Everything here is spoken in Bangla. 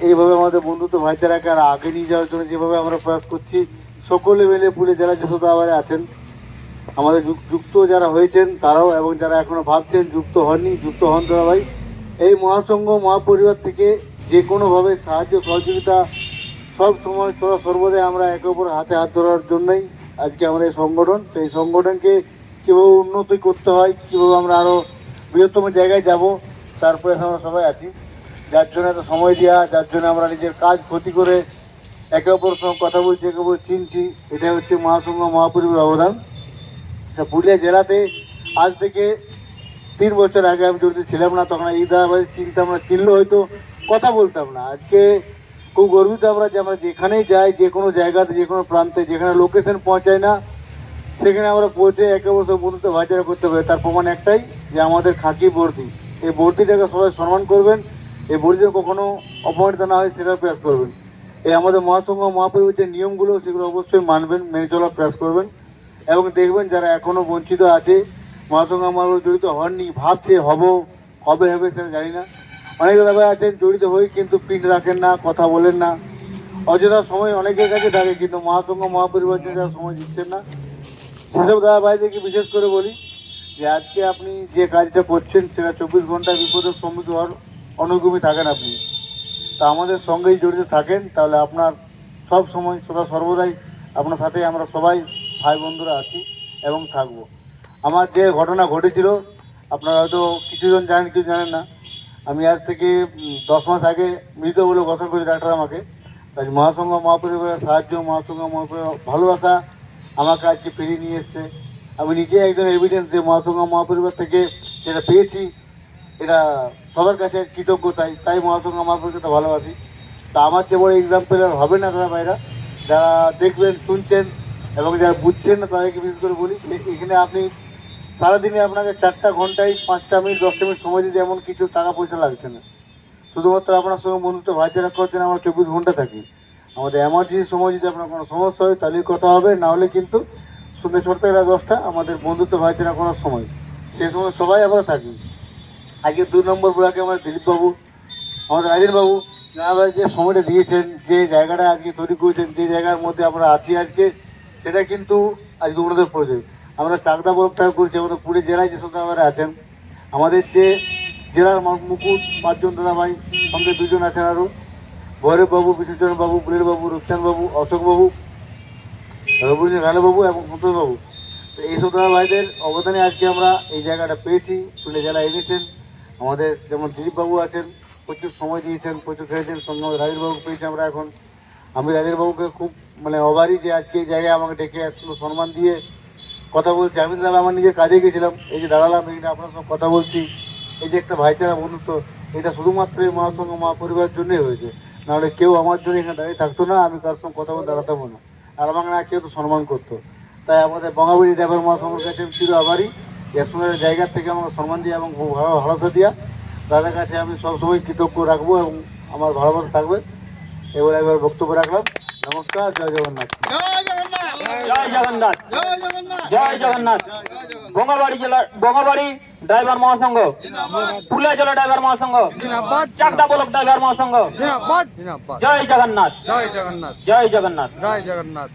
এইভাবে আমাদের বন্ধুত্ব ভাইচারাকে আর আগে নিয়ে যাওয়ার জন্য যেভাবে আমরা প্রয়াস করছি, সকলে মিলে পুলে যারা যশোদা আবারে আছেন, আমাদের যুক- যুক্ত যারা হয়েছেন তারাও এবং যারা এখনও ভাবছেন যুক্ত হননি, যুক্ত হন তারা ভাই এই মহাসংঘ, মহাপরিবার থেকে যে কোনোভাবে সাহায্য, সহযোগিতা সব সময় সর্বদাই আমরা একে অপর হাতে হাত ধরার জন্যই আজকে আমরা এই সংগঠন। তো এই সংগঠনকে কীভাবে উন্নতি করতে হয়, কীভাবে আমরা আরও বৃহত্তম জায়গায় যাব তারপরে আমরা সবাই আছি। যার জন্য এত সময় দেওয়া যার জন্য আমরা নিজের কাজ ক্ষতি করে একে অপরের সঙ্গে কথা বলছি, একে অপর চিনছি, এটাই হচ্ছে মহাসংঘ মহাপরিবার অবদান তা পুরুলিয়া জেলাতে আজ থেকে তিন বছর আগে আমি জড়িত ছিলাম না, তখন এই ধারাবাহিক চিনতাম না চিনলেও হয়তো কথা বলতাম না। আজকে খুব গর্বিত আমরা যে আমরা যেখানেই যাই, যে কোনো জায়গাতে, যে কোনো প্রান্তে, যেখানে লোকেশন পৌঁছায় না, সেখানে আমরা পৌঁছে একে সব বন্ধুত্ব ভাইচারা করতে পারি। তার প্রমাণ একটাই যে আমাদের খাকি বর্দি। এই বর্দিটাকে সবাই সম্মান করবেন। এই যেন কখনো অপমানিত না হয় সেটার প্রয়াস করবেন। এই আমাদের মহাসংঘ মহাপরিবার যে নিয়মগুলো সেগুলো অবশ্যই মানবেন, মেনে চলার প্রয়াস করবেন। এবং দেখবেন যারা এখনও বঞ্চিত আছে, মহাসংঘ মহাপরিবার জড়িত হননি, ভাবছে হব, কবে হবে সেটা জানি না। অনেক দাদা আছেন, জড়িত হয়ে কিন্তু পিঠ রাখেন না, কথা বলেন না। অযথা সময় অনেকের কাছে থাকে, কিন্তু মহাসংঘ মহাপরিবার যারা সময় দিচ্ছেন না। সেসব দাদা ভাইদেরকে বিশেষ করে বলি যে, আজকে আপনি যে কাজটা করছেন, সেটা চব্বিশ ঘণ্টা বিপদের সম্মুখীন হওয়ার অনুগমী থাকেন আপনি। তা আমাদের সঙ্গেই জড়িত থাকেন, তাহলে আপনার সব সময় সদা সর্বদাই আপনার সাথে আমরা সবাই ভাই বন্ধুরা আছি এবং থাকব। আমার যে ঘটনা ঘটেছিল, আপনারা হয়তো কিছুজন জানেন কিছু জানেন না। আমি আজ থেকে দশ মাস আগে মৃত বলে গঠন করেছি ডাক্তার আমাকে। তাই মহাসংঘ মহাপরিবারের সাহায্য, মহাসংঘ মহাপরিবার ভালোবাসা আমাকে আজকে ফিরিয়ে নিয়ে এসছে। আমি নিজে একজন এভিডেন্স যে মহাসংঘ মহাপরিবার থেকে যেটা পেয়েছি এটা সবার কাছে কৃতজ্ঞ, তাই মহাসংঘ মহাপরিবারকে ভালোবাসি। তা আমার চেয়ে বড় এক্সাম্পল আর হবে না তারা ভাইরা। যারা দেখবেন, শুনছেন এবং যারা বুঝছেন না, তাদেরকে বিশেষ করে বলি এখানে আপনি সারাদিনে আপনাকে চারটা ঘন্টায় পাঁচটা মিনিট, দশটা মিনিট সময় দিতে এমন কিছু টাকা পয়সা লাগছে না। শুধুমাত্র আপনার সঙ্গে বন্ধুত্ব ভাইচারা করার জন্য আমরা চব্বিশ ঘণ্টা থাকি। আমাদের এমার্জেন্সি সময় যদি আপনার কোনো সমস্যা হয় তাহলেই কথা হবে, না হলে কিন্তু সন্ধ্যে ছটা দশটা আমাদের বন্ধুত্ব ভাইচারা করার সময়। সেই সময় সবাই আমরা থাকি। আজকে দু নম্বর ব্লকে আমাদের দিলীপবাবু আমাদের রাজেন বাবু, যারা যে সময়টা দিয়েছেন, যে জায়গাটা আজকে তৈরি করেছেন, যে জায়গার মধ্যে আমরা আছি আজকে, সেটা কিন্তু আজকে ওনাদের প্রয়োজন আমরা চাকদা ব্লকটা করছি আমাদের পুরী জেলায় যে সন্তানরা আছেন, আমাদের যে জেলার মুকুট, পাঁচজন দাদা ভাই সঙ্গে দুজন আছেন আরও ভৈরব বাবু বিশ্বচরণ বাবু পুলের বাবু, রূপচাঁদ বাবু, অশোক বাবু রঘুবরঞ্জন রানাবাবু এবং সন্তোষ বাবু। তো এইসব দাদা ভাইদের অবদানে আজকে আমরা এই জায়গাটা পেয়েছি পুরুলিয়া জেলা এনেছেন। আমাদের যেমন দিলীপবাবু আছেন, প্রচুর সময় দিয়েছেন, প্রচুর খেয়েছেন, সঙ্গে আমাদের পেয়েছি আমরা এখন। আমি রাজেশবাবুকে খুব মানে অবারই যে আজকে এই জায়গায় আমাকে ডেকে আসলো, সম্মান দিয়ে কথা বলছি। আমি দাদা, আমার নিজের কাজে গেছিলাম। এই যে দাঁড়ালাম এইটা আপনার সঙ্গে কথা বলছি। এই যে একটা ভাইচারা বন্ধুত্ব, এটা শুধুমাত্র এই মহাসংঘ, মহাপরিবারের জন্যই হয়েছে। নাহলে কেউ আমার জন্য এখানে দাঁড়িয়ে থাকতো না, আমি কার সঙ্গে কথা বলে দাঁড়াতামও না। আর আমাকে না কেউ তো সম্মান করতো। তাই আমাদের বঙ্গাবলী ড্রাইভার মহাসংঘের কাছে আমি চির আভারী। এসময়ের জায়গা থেকে আমাকে সম্মান দিয়ে এবং খুব ভালো ভালোবাসা দিয়া দাদার কাছে আমি সবসময় কৃতজ্ঞ রাখব এবং আমার ভালোবাসা থাকবে এবার একবার বক্তব্য রাখলাম নমস্কার জয় জগন্নাথ জয় জগন্নাথ জয় জগন্নাথ বঙ্গাবাড়ি জেলা বঙ্গাবাড়ি ড্রাইভার মহাসংঘ পুলিয়া জেলা ড্রাইভার মহাসংঘ চাকদা ব্লক ড্রাইভার মহাসংঘ জয় জগন্নাথ জয় জগন্নাথ জয় জগন্নাথ জয় জগন্নাথ